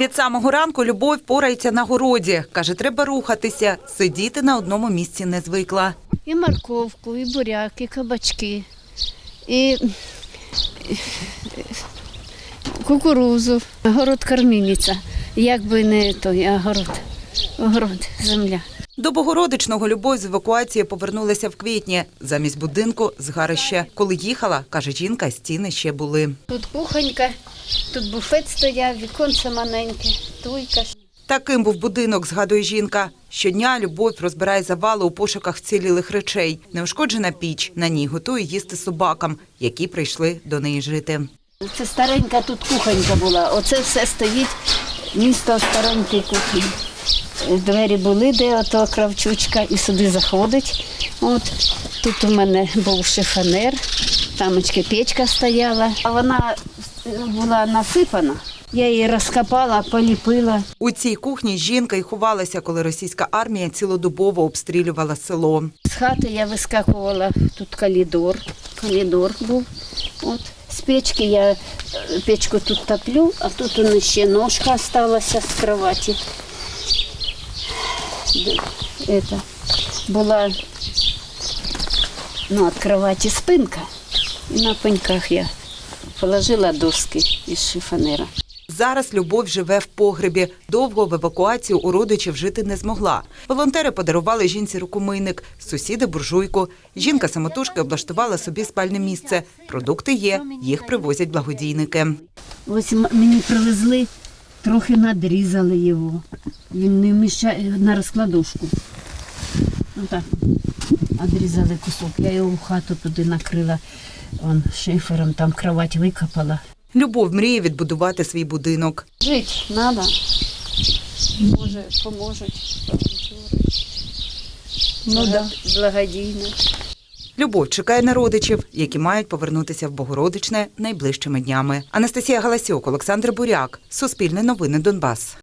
Від самого ранку Любов порається на городі. Каже, треба рухатися, сидіти на одному місці не звикла. І морковку, і буряк, і кабачки, і кукурузу. Город кормильниця. Як би не той, а город. Город, земля. До Богородичного Любов з евакуації повернулася в квітні. Замість будинку згарище. Коли їхала, каже жінка, стіни ще були. Тут кухонька, тут буфет стояв, віконце маленьке, туйка. Таким був будинок, згадує жінка. Щодня Любов розбирає завали у пошуках вцілілих речей. Неушкоджена піч. На ній готує їсти собакам, які прийшли до неї жити. Це старенька тут кухонька була. Оце все стоїть місто старенької кухні. Двері були, де ото кравчучка, і сюди заходить. От тут у мене був шифонер, тамочки печка стояла. А вона була насипана. Я її розкопала, поліпила. У цій кухні жінка й ховалася, коли російська армія цілодобово обстрілювала село. З хати я вискакувала, тут коридор, коридор був. От. З печки я е, печку тут топлю, а тут у ще ножка залишилася з кроваті. Это, була ну, від кроваті спинка, і на пеньках я положила доски із шифонера. Зараз Любов живе в погребі. Довго в евакуацію у родичів жити не змогла. Волонтери подарували жінці рукомийник, сусіди буржуйку. Жінка самотужки облаштувала собі спальне місце. Продукти є, їх привозять благодійники. Ось мені привезли, трохи надрізали його. Він не вміщає на розкладушку. Отак. Одрізали кусок. Я його в хату туди накрила он, шифером, там кровать викопала. Любов мріє відбудувати свій будинок. Жити треба. Може, поможуть. Ну да. Благодійно. Любов чекає на родичів, які мають повернутися в Богородичне найближчими днями. Анастасія Галасюк, Олександр Буряк, Суспільне новини Донбас.